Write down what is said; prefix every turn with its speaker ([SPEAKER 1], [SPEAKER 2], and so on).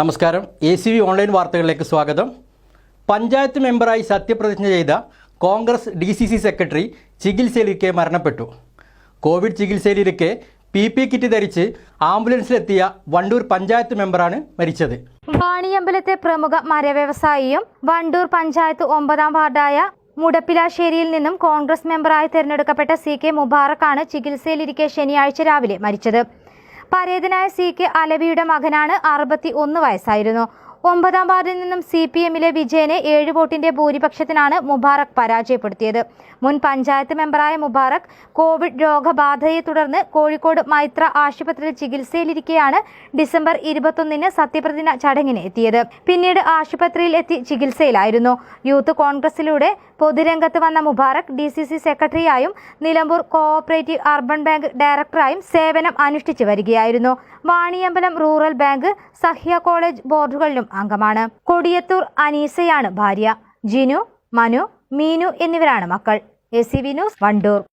[SPEAKER 1] നമസ്കാരം. A C V online വാർത്തകളിലേക്ക് സ്വാഗതം. പഞ്ചായത്ത് മെമ്പറായി സത്യപ്രതിജ്ഞ ചെയ്ത Congress D C C secretary ചികിത്സയിലിരിക്കെ മരണപ്പെട്ടു. കോവിഡ് ചികിത്സയിലിരിക്കെ പി പി കിറ്റ് ധരിച്ച് ആംബുലൻസിലെത്തിയ വണ്ടൂർ പഞ്ചായത്ത് മെമ്പറാണ് മരിച്ചത്.
[SPEAKER 2] വാണിയമ്പലത്തെ പ്രമുഖ മരവ്യവസായിയും വണ്ടൂർ പഞ്ചായത്ത് ഒമ്പതാം വാർഡായ മുടപ്പിലാശ്ശേരിയിൽ നിന്നും കോൺഗ്രസ് മെമ്പറായി തിരഞ്ഞെടുക്കപ്പെട്ട സി കെ മുബാറക്കാണ് ചികിത്സയിലിരിക്കെ ശനിയാഴ്ച രാവിലെ മരിച്ചത്. പരേതനായ സി കെ അലവിയുടെ മകനാണ് അറുപത്തി ഒന്ന് വയസ്സായിരുന്നു. ഒമ്പതാം വാർഡിൽ നിന്നും സി പി എമ്മിലെ വിജയനെ ഏഴ് വോട്ടിന്റെ ഭൂരിപക്ഷത്തിനാണ് മുബാറക് പരാജയപ്പെടുത്തിയത്. മുൻ പഞ്ചായത്ത് മെമ്പറായ മുബാറക് കോവിഡ് രോഗബാധയെ തുടർന്ന് കോഴിക്കോട് മൈത്ര ആശുപത്രിയിൽ ചികിത്സയിലിരിക്കെയാണ് ഡിസംബർ ഇരുപത്തൊന്നിന് സത്യപ്രതിജ്ഞ ചടങ്ങിന് എത്തിയത്. പിന്നീട് ആശുപത്രിയിൽ എത്തി ചികിത്സയിലായിരുന്നു. യൂത്ത് കോൺഗ്രസിലൂടെ പൊതുരംഗത്ത് വന്ന മുബാറക് ഡി സി സി സെക്രട്ടറിയായും നിലമ്പൂർ കോഓപ്പറേറ്റീവ് അർബൻ ബാങ്ക് ഡയറക്ടറായും സേവനം അനുഷ്ഠിച്ചു വരികയായിരുന്നു. Vaniyambalam rural bank Sahya college ബോർഡുകളിലും അംഗമാണ്. കൊടിയത്തൂർ അനീസയാണ് ഭാര്യ. ജിനു മനു മീനു എന്നിവരാണ് മക്കൾ. A C V news Wandoor.